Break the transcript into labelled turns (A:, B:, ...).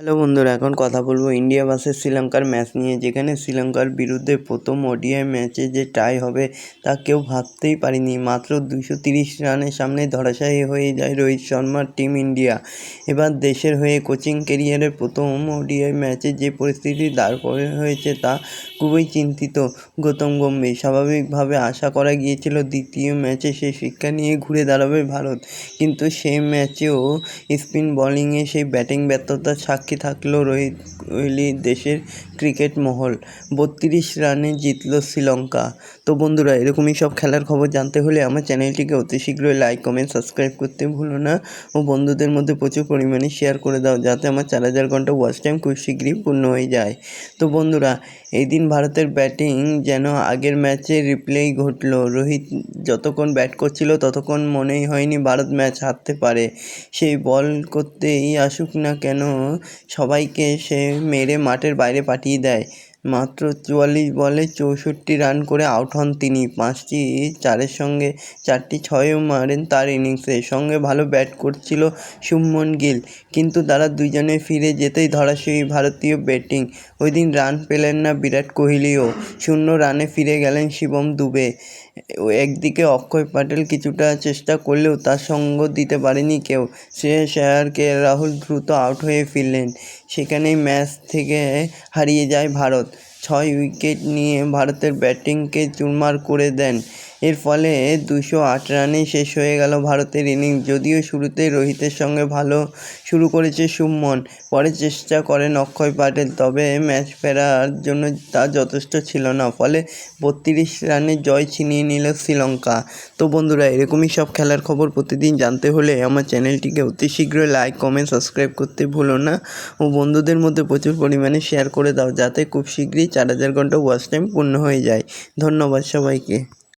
A: Hello বন্ধুরা, এখন কথা বলব ইন্ডিয়া ভার্সেস শ্রীলঙ্কার ম্যাচ নিয়ে, যেখানে শ্রীলঙ্কার বিরুদ্ধে প্রথম ওডিআই ম্যাচে যে টাই হবে তা কেউ ভাবতেই পারেনি। মাত্র দুশো তিরিশ রানের সামনে ধরাশায়ী হয়ে যায় রোহিত শর্মার টিম ইন্ডিয়া। এবার দেশের হয়ে কোচিং কেরিয়ারের প্রথম ওডিআই ম্যাচে যে পরিস্থিতি দাঁড় করে হয়েছে তা খুবই চিন্তিত। গৌতম গম্ভীর স্বাভাবিকভাবে আশা করা গিয়েছিল দ্বিতীয় ম্যাচে সেই শিক্ষা নিয়ে ঘুরে দাঁড়াবে ভারত। কিন্তু সেই ম্যাচেও স্পিন বোলিংয়ে সেই ব্যাটিং ব্যর্থতার সাক্ষী থাকল রোহিত কোহলি দেশের ক্রিকেট মহল। বত্রিশ রানে জিতল শ্রীলঙ্কা। তো বন্ধুরা, এরকমই সব খেলার খবর জানতে হলে আমার চ্যানেলটিকে অতি শীঘ্রই লাইক কমেন্ট সাবস্ক্রাইব করতে ভুলো না ও বন্ধুদের মধ্যে প্রচুর পরিমাণে শেয়ার করে দাও যাতে আমার চার হাজার ঘণ্টা ওয়াচ টাইম খুব শীঘ্রই পূর্ণ হয়ে যায়। তো বন্ধুরা এই দিন ভারতের ব্যাটিং যেন আগের ম্যাচে রিপ্লেই ঘটলো। রোহিত যতক্ষণ ব্যাট করছিল ততক্ষণ মনেই হয়নি ভারত ম্যাচ হারতে পারে। সেই বল করতেই আসুক না কেন সবাইকে সে মেরে মাঠের বাইরে পাঠিয়ে দেয়। মাত্র চুয়াল্লিশ বলে চৌষট্টি রান করে আউট হন তিনি। পাঁচটি চারের সঙ্গে চারটি ছয়ও মারেন তার ইনিংসে। সঙ্গে ভালো ব্যাট করছিল শুভমন গিল। কিন্তু তারা দুজনে ফিরে যেতেই ধরাশয়ী ভারতীয় ব্যাটিং। ওই দিন রান পেলেন না বিরাট কোহলিও। শূন্য রানে ফিরে গেলেন শিবম দুবে। একদিকে অক্ষয় প্যাটেল কিছুটা চেষ্টা করলেও তার সঙ্গ দিতে পারেনি কেউ। শ্রেয়স আয়ার কে রাহুল দ্রুত আউট হয়ে ফিরলেন। সেখানেই ম্যাচ থেকে হারিয়ে যায় ভারত। ছয় উইকেট নিয়ে ভারতের ব্যাটিংকে চুরমার করে দেন। এর ফলে দুশো আট রানেই শেষ হয়ে গেল ভারতের ইনিংস। যদিও শুরুতে রোহিতের সঙ্গে ভালো শুরু করেছে শুভমন পরে চেষ্টা করেন অক্ষয় প্যাটেল তবে ম্যাচ ফেরার জন্য তা যথেষ্ট ছিল না। ফলে বত্রিশ রানে জয় ছিনিয়ে নিল শ্রীলঙ্কা। তো বন্ধুরা, এরকমই সব খেলার খবর প্রতিদিন জানতে হলে আমার চ্যানেলটিকে অতি শীঘ্রই লাইক, কমেন্ট, সাবস্ক্রাইব করতে ভুলো না। ও বন্ধুদের মধ্যে প্রচুর পরিমাণে শেয়ার করে দাও, যাতে খুব শীঘ্রই চার হাজার ঘণ্টা ওয়াচ টাইম পূর্ণ হয়ে যায়। ধন্যবাদ সবাইকে।